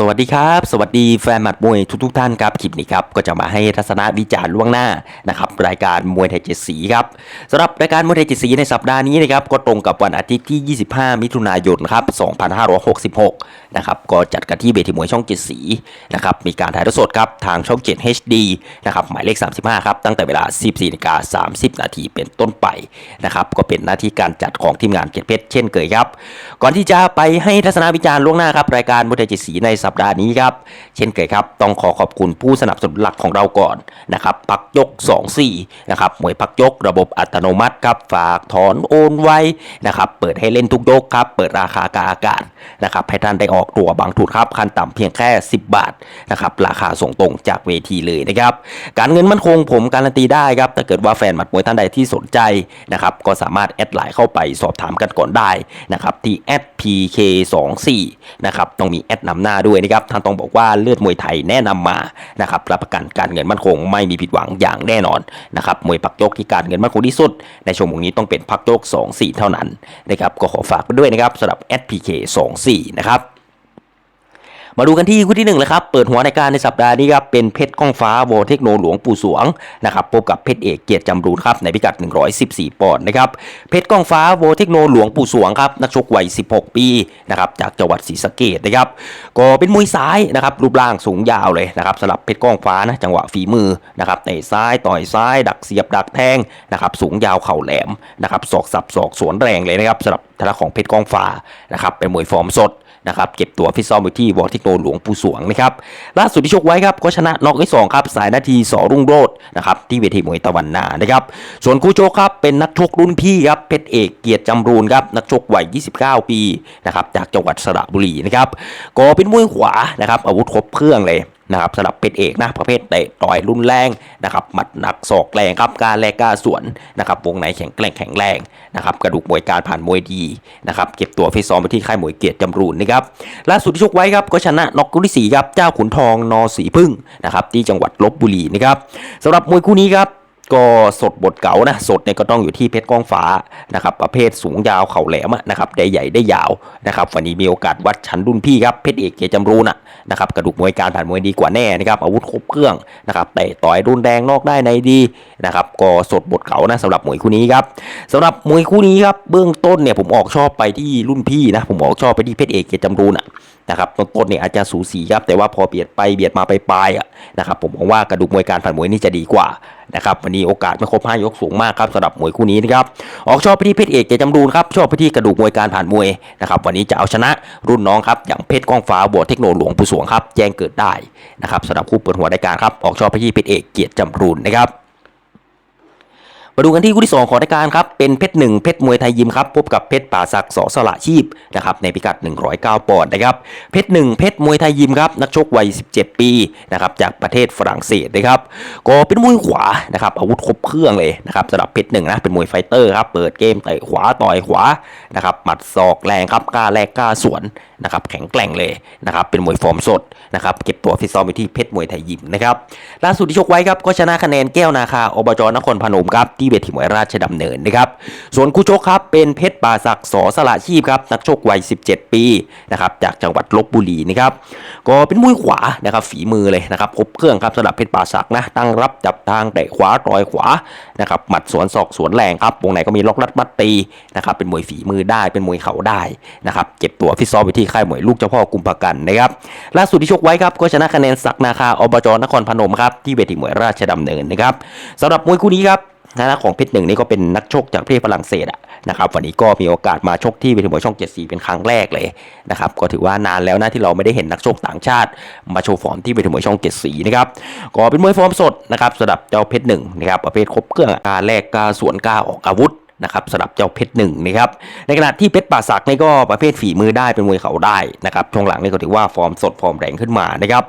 สวัสดีครับ สวัสดีแฟนหมัดมวยทุกๆท่านครับคลิปนี้ครับก็จะมาให้ทัศนวิจารณ์ล่วงหน้านะครับรายการมวยไทยเจ็ดสีครับสำหรับรายการมวยไทยเจ็ดสีในสัปดาห์นี้นะครับก็ตรงกับวันอาทิตย์ที่ 25 มิถุนายนครับ2566นะครับก็จัดกันที่เวทีมวยช่องเจ็ดสีนะครับมีการถ่ายทอดสดครับทางช่อง 7 HD นะครับหมายเลข 35 ครับตั้งแต่เวลา 14นาฬิกา30 นาทีเป็นต้นไปนะครับก็เป็นหน้าที่การจัดของทีมงานเกียรติเพชรเช่นเคยครับก่อนที่จะไปให้ทัศนวิจารณ์ล่วงหน้าครับรายการมวยไทยเจ็ดสีในสัปดาห์นี้ครับ เช่นเคยครับ ต้องขอขอบคุณผู้สนับสนุนหลักของเราก่อนนะครับ พักยก 24 นะครับมวยพักยกระบบอัตโนมัติครับ ฝากถอนโอนไว้นะครับ เปิดให้เล่นทุกยกครับ เปิดราคากาอากาศนะครับให้ท่านได้ออกตัวบางทุนครับขั้นต่ำเพียงแค่ 10 บาทนะครับ ราคาส่งตรงจากเวทีเลยนะครับ การเงินมั่นคงผมการันตีได้ครับ ถ้าเกิดว่าแฟนหมัดมวยท่านใดที่สนใจนะครับ ก็สามารถแอดไลน์เข้าไปสอบถามกันก่อนได้นะครับ ที่ @pk24 นะครับ ต้องมีแอดนำหน้าด้วยนะครับท่านต้องบอกว่าเลือดมวยไทยแนะนำมานะครับรับประกันการเงินมั่นคงไม่มีผิดหวังอย่างแน่นอนนะครับมวยพักยกที่การเงินมั่นคงที่สุด ในชั่วโมงนี้ต้องเป็นพักยก 2-4 เท่านั้นนะครับก็ขอฝากไปด้วยนะครับสำหรับ SPK 2 4นะครับ มาดูกันที่คู่ที่หนึ่งเลยครับ เปิดหัวในการในสัปดาห์นี้ครับ เป็นเพชรก้องฟ้าวอเทคโนหลวงปู่สวงนะครับ พบกับเพชรเอกเกียรติจำรูนครับ ในพิกัด 114 ปอนด์นะครับ เพชรก้องฟ้าวอเทคโนหลวงปู่สวงครับ นักชกวัย 16 ปีนะครับจากจังหวัดศรีสะเกดนะครับ ก็เป็นมวยซ้ายนะครับ รูปร่างสูงยาวเลยนะครับสำหรับเพชรก้องฟ้านะ จังหวะฝีมือนะครับเตะซ้ายต่อยซ้าย ดักเสียบดักแทงนะครับ สูงยาวเข่าแหลมนะครับ ศอกสับศอกสวนแรงเลยนะครับสำหรับทางด้าของเพชรก้องฟ้านะครับ เป็นมวยฟอร์มสด นะครับเก็บตัวฟิตซ้อมอยู่ที่วอร์ทิโนหลวงปู่สวงนะครับล่าสุดที่ชกไว้ครับก็ชนะน็อกที่สองครับสายนาทีสอรุ่งโรจน์นะครับที่เวทีมวยตะวันนานะครับส่วนคู่ชกครับเป็นนักชกรุ่นพี่ครับเพชรเอกเกียรติจำรูนครับนักชกวัย 29 ปีนะครับจากจังหวัดสระบุรีนะครับก็เป็นมวยขวานะครับอาวุธครบเครื่องเลย นะครับสำหรับเพชรเอกนะประเภทเตะต่อยรุนแรงนะครับหมัดหนักศอกแรงครับการแลกกล้าสวนนะครับวงในแข็งแกร่งแข็งแรงนะครับกระดูกมวยการผ่านมวยดีนะครับเก็บตัวฟิตซ้อมไปที่ค่ายมวยเกียรติจำรูนนะครับล่าสุดที่ชกไว้ครับก็ชนะน็อกกุลิสีครับเจ้าขุนทองนอสีพึ่งนะครับที่จังหวัดลบบุรีนะครับสำหรับมวยคู่นี้ครับ ก็สดบทเก่านะสดเนี่ยก็ต้องอยู่ที่เพชรก้องฟ้านะครับประเภทสูงยาวเข่าแหลมนะครับได้ใหญ่ได้ยาวนะครับวันนี้มีโอกาสวัดชั้นรุ่นพี่ครับเพชรเอกเกียร์จำรูนะนะครับกระดูกมวยการผ่านมวยดีกว่าแน่นะครับอาวุธครบเครื่องนะครับเตะต่อยรุนแรงนอกได้ในดีนะครับก็สดบทเก่านะสำหรับมวยคู่นี้ครับสำหรับมวยคู่นี้ครับเบื้องต้นเนี่ยผมออกชอบไปที่รุ่นพี่นะผมออกชอบไปที่เพชรเอกเกียร์จำรูนะนะครับต้นๆเนี่ยอาจจะสูสีครับแต่ว่าพอเบียดไปเบียดมาไปปลายอะนะครับผมมองว่ากระดูกมวยการผ่านมวยนี่จะดีกว่า นะครับวันนี้โอกาสไม่ครบห้ายกสูงมากครับสำหรับมวยคู่นี้นะครับออกชอบไปที่เพชรเอกเกียรติจำรูนครับชอบไปที่กระดูกมวยการผ่านมวยนะครับวันนี้จะเอาชนะรุ่นน้องครับอย่างเพชรก้องฟ้าบวชเทคโนหลวงปู่สวงครับแจ้งเกิดได้นะครับสำหรับคู่เปิดหัวรายการครับออกชอบไปที่เพชรเอกเกียรติจำรูนนะครับ มาดูกันที่คู่ที่ 2 ของรายการครับ เป็นเพชรหนึ่งเพชรมวยไทยยิมครับ พบกับเพชรป่าศักดิ์สอสละชีพนะครับในพิกัด 109 ปอนด์นะครับ เพชรหนึ่งเพชรมวยไทยยิมครับ นักชกวัย 17 ปีนะครับจากประเทศฝรั่งเศสนะครับก็เป็นมวยขวานะครับอาวุธครบเครื่องเลยนะครับสำหรับเพชรหนึ่งนะเป็นมวยไฟเตอร์ครับเปิดเกมเตะขวาต่อยขวานะครับหมัดศอกแรงครับกล้าแลกกล้าสวนนะครับแข็งแกร่งเลยนะครับเป็นมวยฟอร์มสดนะครับเก็บตัวฟิตซ้อมไปที่เพชรมวยไทยยิมนะครับล่าสุดที่ชกไว้ครับก็ชนะคะแนนแก้วนาคาอบจนครพนมครับที่เวทีมวยราชดำเนินนะครับส่วนคู่ชกครับเป็นเพชรป่าศักดิ์สอสละชีพครับนักชกวัย 17 ปีนะครับจากจังหวัดลบบุรีนะครับก็เป็นมวยขวานะครับฝีมือเลยนะครับครบเครื่องครับสำหรับเพชรป่าศักดิ์นะตั้งรับจับทางเตะขวาต่อยขวานะครับหมัดสวนศอกสวนแรงครับวงในก็มีล็อกรัดมัดตีนะครับเป็นมวยฝีมือได้เป็นมวยเข่าได้นะครับเก็บตัวฟิตซ้อมไปที่ค่ายมวยลูกเจ้าพ่อกุมภกันนะครับล่าสุดที่ชกไว้ครับก็ชนะคะแนนศักดิ์นาคาอบจนครพนมครับที่เวทีมวยราชดำเนินนะครับสำหรับมวยคู่นี้ครับ ทางด้านของเพชรหนึ่งนี่ก็เป็นนักชกจากประเทศฝรั่งเศสอะนะครับวันนี้ก็มีโอกาสมาชกที่เวทีมวยช่องเจ็ดสีเป็นครั้งแรกเลยนะครับก็ถือว่านานแล้วนะที่เราไม่ได้เห็นนักชกต่างชาติ มาโชว์ฟอร์มที่เวทีมวยช่องเจ็ดสีนะครับก็เป็นมวยฟอร์มสดนะครับสำหรับเจ้าเพชรหนึ่งนะครับประเภทครบเครื่องการแลกกาสวนกาออกอาวุธนะครับสำหรับเจ้าเพชรหนึ่งนะครับในขณะที่เพชรป่าศักดิ์นี่ก็ประเภทฝีมือได้เป็นมวยเข่าได้นะครับช่วงหลังนี่ก็ถือว่าฟอร์มสดฟอร์มแรงขึ้นมานะครับ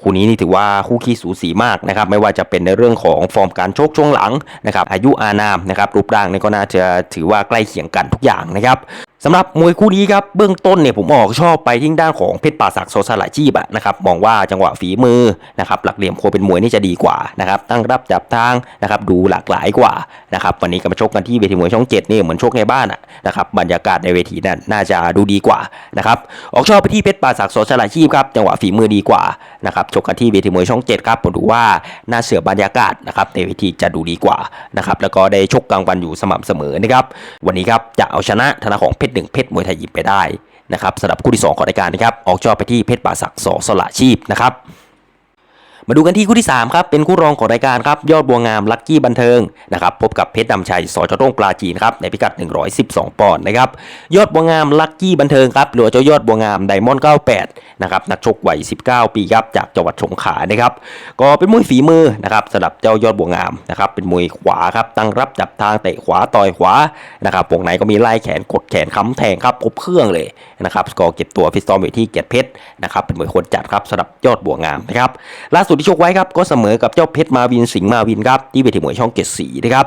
คู่นี้นี่ถือว่าคู่ขี้สูสีมากนะครับไม่ว่าจะเป็นในเรื่องของฟอร์มการโชคช่วงหลังนะครับอายุอานามนะครับรูปร่างนี่ก็น่าจะถือว่าใกล้เคียงกันทุกอย่างนะครับ สำหรับมวยคู่นี้ครับเบื้องต้นเนี่ยผมออกชอบไปที่ด้านของเพชรป่าศักดิ์โซสลายชีพอะนะครับมองว่าจังหวะฝีมือนะครับหลักเหลี่ยมโคเป็นมวยนี่จะดีกว่านะครับตั้งรับจับทางนะครับดูหลากหลายกว่านะครับวันนี้ก็มาชกกันที่เวทีมวยช่องเจ็ดนี่เหมือนชกในบ้านอะนะครับบรรยากาศในเวทีนั้นน่าจะดูดีกว่านะครับออกชอบไปที่เพชรป่าศักดิ์โซสลายชีพครับจังหวะฝีมือดีกว่านะครับชกกันที่เวทีมวยช่องเจ็ดครับผมดูว่าน่าเสือบรรยากาศนะครับในเวทีจะดูดีกว่านะครับแล้วก็ได้ชกกลางวันอยู่สม่ำเสมอนะครับวันนี้ครับจะเอาชนะธนาของเพชรหนึ่งเพชรมวยไทยยิมไปได้นะครับสำหรับคู่ที่ 2 ของรายการนะครับออกจอไปที่เพชรป่าศักดิ์สอสละชีพนะครับ มาดูกันที่คู่ที่ 3 ครับ เป็นคู่รองของรายการครับ ยอดบัวงามลัคกี้บันเทิงนะครับพบกับเพชรดำชัยสจต้งปลาจีนครับในพิกัด 112 ปอนด์นะครับยอดบัวงามลัคกี้บันเทิงครับหรือว่าเจ้ายอดบัวงามไดมอนด์98นะครับนักชกวัย 19 ปีครับจากจังหวัดสงขลานะครับก็เป็นมวยฝีมือนะครับสำหรับเจ้ายอดบัวงามนะครับเป็นมวยขวาครับตั้งรับจับทางเตะขวาต่อยขวานะครับวงในก็มีไล่แขนกดแขนค้ำแทงครับครบเครื่องเลยนะครับสกอร์เก็บตัวฟิสตอมอยู่ที่เกียรติเพชรนะครับเป็นมวยคนจัดครับสำหรับยอดบัวงามนะครับล่าสุดที่ชกไว้ครับก็เสมอกับเจ้าเพชรมาวินสิงห์มาวินครับที่เวทีมวยช่องเกตสีนะครับ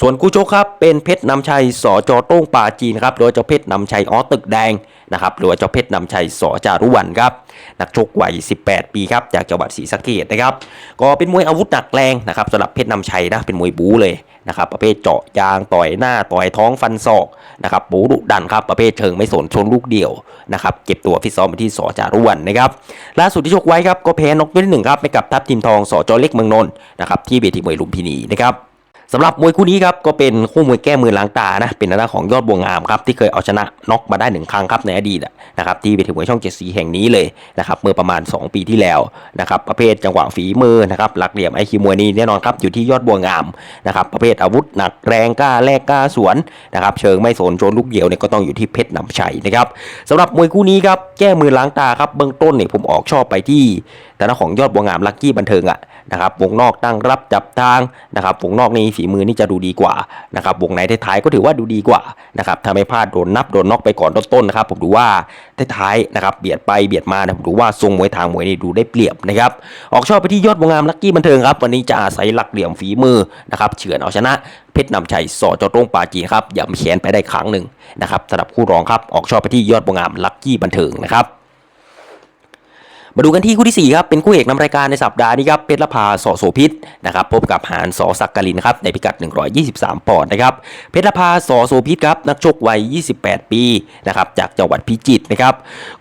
ส่วนคู่ชกครับเป็นเพชรนำชัยสอจอโต้งป่าจีนครับโดยเจ้าเพชรนำชัยออตึกแดง นะครับหรือว่าเจ้าเพชรนำชัยสอจารุวันครับนักชกวัย 18 ปีครับจากจังหวัดศรีสะเกษนะครับก็เป็นมวยอาวุธหนักแรงนะครับสำหรับเพชรนำชัยนะเป็นมวยบู๊เลยนะครับประเภทเจาะยางต่อยหน้าต่อยท้องฟันศอกนะครับบูดุดันครับประเภทเชิงไม่สนชนลูกเดียวนะครับเก็บตัวฟิตซ้อมไปที่สอจารุวันนะครับล่าสุดที่ชกไว้ครับก็แพ้นกยกที่หนึ่งครับไปกับทัพทีมทองสอจอเล็กเมืองนนท์นะครับที่เวทีมวยลุมพินีนะครับ สำหรับมวยคู่นี้ครับก็เป็นคู่มวยแก้มือล้างตานะเป็นหน้าของยอดบวงงามครับที่เคยเอาชนะน็อกมาได้หนึ่งครั้งครับในอดีตนะครับที่เวทีมวยช่องเจ็ดสีแห่งนี้เลยนะครับเมื่อประมาณ 2 ปีที่แล้วนะครับประเภทจังหวะฝีมือนะครับหลักเหลี่ยมไอคิวมวยนี้แน่นอนครับอยู่ที่ยอดบวงามนะครับประเภทอาวุธหนักแรงกล้าแลกกล้าสวนนะครับเชิงไม่สนโจนลูกเดียวเนี่ยก็ต้องอยู่ที่เพชรนำชัยนะครับสำหรับมวยคู่นี้ครับแก้มือล้างตาครับเบื้องต้นเนี่ยผมออกชอบไปที่ แต่ละของยอดบัวงามลักกี้บันเทิงอะนะครับวงนอกตั้งรับจับทางนะครับวงนอกนี่ฝีมือนี่จะดูดีกว่านะครับวงในท้ายๆก็ถือว่าดูดีกว่านะครับถ้าไม่พลาดโดนนับโดนน็อกไปก่อนต้นๆนะครับผมดูว่าท้ายๆนะครับเบียดไปเบียดมานะผมดูว่าทรงมวยทางมวยนี่ดูได้เปรียบนะครับออกชอบไปที่ยอดบัวงามลักกี้บันเทิงครับวันนี้จะอาศัยหลักเหลี่ยมฝีมือนะครับเฉือนเอาชนะเพชรนำชัยสอจอตรงปาจีนครับย่ำแขนไปได้ครั้งหนึ่งนะครับสำหรับคู่รองครับออกชอบไปที่ยอดบัวงามลักกี้บันเทิงนะครับ มาดูกันที่คู่ที่4ครับเป็นคู่เอกนำรายการในสัปดาห์นี้ครับเพชรละพาสอโสพิษนะครับพบกับหานสอสักกลินครับในพิกัด 123 ปอนด์นะครับเพชรละพาสอโสพิษครับนักชกวัย 28 ปีนะครับจากจังหวัดพิจิตรนะครับ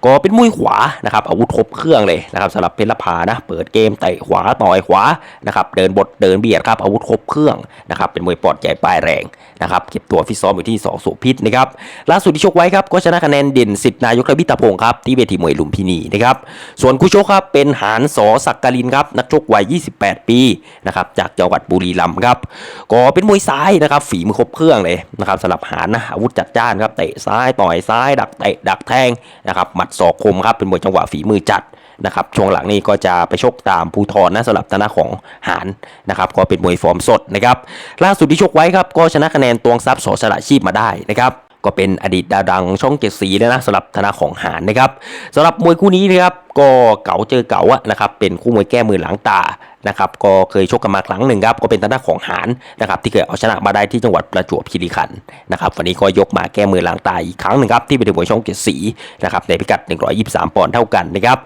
ก็เป็นมวยขวานะครับอาวุธครบเครื่องเลยนะครับสำหรับเพชรละพานะเปิดเกมเตะขวาต่อยขวานะครับเดินบทเดินเบียดครับอาวุธครบเครื่องนะครับเป็นมวยปอดใหญ่ปลายแรงนะครับเก็บตัวฟิตซ้อมอยู่ที่สอโสพิษนะครับล่าสุดที่ชกไว้ครับก็ชนะคะแนนเด่นสิทธิ์นายกระบิตาพงศ์ครับที่เวทีมวยลุมพินีนะครับส่วนคู่ชกครับเป็นหานสอสักกลินครับนักชกวัย 28 ปีนะครับจากจังหวัดบุรีรัมย์ครับก็เป็นมวยซ้ายนะครับฝีมือครบเครื่องเลยนะครับสำหรับหานนะอาวุธจัดจ้านครับเตะซ้ายต่อยซ้าย ดักเตะดักแทงนะครับหมัดศอกคมครับเป็นมวยจังหวะฝีมือจัดนะครับช่วงหลังนี้ก็จะไปชกตามภูทรนะสำหรับทางด้านของหานนะครับก็เป็นมวยฟอร์มสดนะครับล่าสุดที่ชกไว้ครับก็ชนะคะแนนตวงทรัพย์สอสละชีพมาได้นะครับ ก็เป็นอดีตดาวดังช่องเจ็ดสีเลยนะสำหรับธนาของหานนะครับสำหรับมวยคู่นี้นะครับก็เก๋าเจอเก๋าอะนะครับเป็นคู่มวยแก้มือหลังตานะครับก็เคยชกกันมาครั้งหนึ่งครับก็เป็นทางด้านของหานนะครับที่เคยเอาชนะมาได้ที่จังหวัดประจวบคีรีขันธ์นะครับวันนี้ก็ยกมาแก้มือหลังตาอีกครั้งหนึ่งครับที่เป็นมวยช่องเจ็ดสีนะครับในพิกัด 123 ปอนด์เท่ากันนะครับ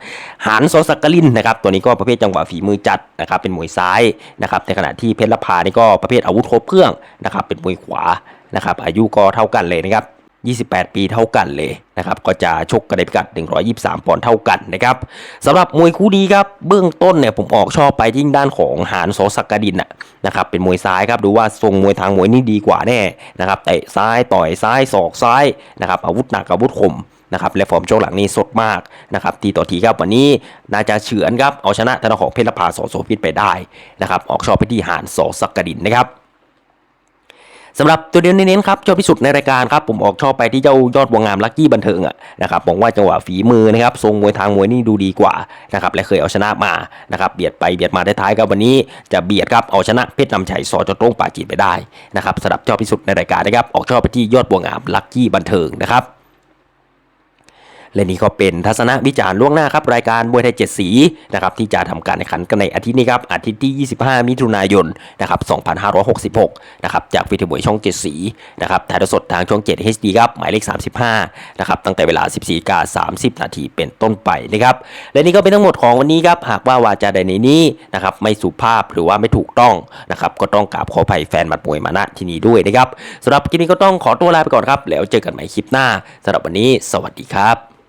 หานโซสักกลินนะครับตัวนี้ก็ประเภทจังหวะฝีมือจัดนะครับเป็นมวยซ้ายนะครับในขณะที่เพชรละพานี่ก็ประเภทอาวุธครบเครื่องนะครับเป็นมวยขวา นะครับอายุก็เท่ากันเลยนะครับ28 ปีเท่ากันเลยนะครับก็จะชกกันในพิกัด 123 ปอนด์เท่ากันนะครับสำหรับมวยคู่นี้ครับเบื้องต้นเนี่ยผมออกชอบไปที่ด้านของหานโซสักกดินนะครับเป็นมวยซ้ายครับดูว่าทรงมวยทางมวยนี่ดีกว่าแน่นะครับเตะซ้ายต่อยซ้ายศอกซ้ายนะครับอาวุธหนักอาวุธคมนะครับและฟอร์มช่วงหลังนี้สดมากนะครับทีต่อทีครับวันนี้น่าจะเฉือนครับเอาชนะธนาของเพชรพาสอโสพิษไปได้นะครับออกชอบไปที่หานโซสักกดินนะครับ สำหรับตัวเดียวเน้นๆครับชอบที่สุดในรายการครับผมออกชอบไปที่เจ้ายอดบัวงามลักกี้บันเทิงอะนะครับมองว่าจังหวะฝีมือนะครับทรงมวยทางมวยนี่ดูดีกว่านะครับและเคยเอาชนะมานะครับเบียดไปเบียดมาท้ายๆครับวันนี้จะเบียดครับเอาชนะเพชรนำชัยสอจตรงป่าจีนไปได้นะครับสำหรับชอบที่สุดในรายการนะครับออกชอบไปที่ยอดบัวงามลักกี้บันเทิงนะครับ และนี่ก็เป็นทัศนวิจารณ์ล่วงหน้าครับรายการมวยไทยเจ็ดสีนะครับที่จะทำการแข่งขันกันในอาทิตย์นี้ครับอาทิตย์ที่ 25 มิถุนายนนะครับ2566นะครับจากวิทยุมวยช่องเจ็ดสีนะครับถ่ายทอดสดทางช่อง 7 HD ครับหมายเลข 35นะครับตั้งแต่เวลา 14กา30 นาทีเป็นต้นไปนะครับและนี่ก็เป็นทั้งหมดของวันนี้ครับหากว่าวาจาใดในนี้นะครับไม่สุภาพหรือว่าไม่ถูกต้องนะครับก็ต้องกราบขออภัยแฟนหมัดมวยมาณที่นี้ด้วยนะครับสำหรับคลิปนี้ก็ต้องขอตัวลาไปก่อนครับ แล้วเจอกันใหม่คลิปหน้าสำหรับวันนี้ สวัสดีครับ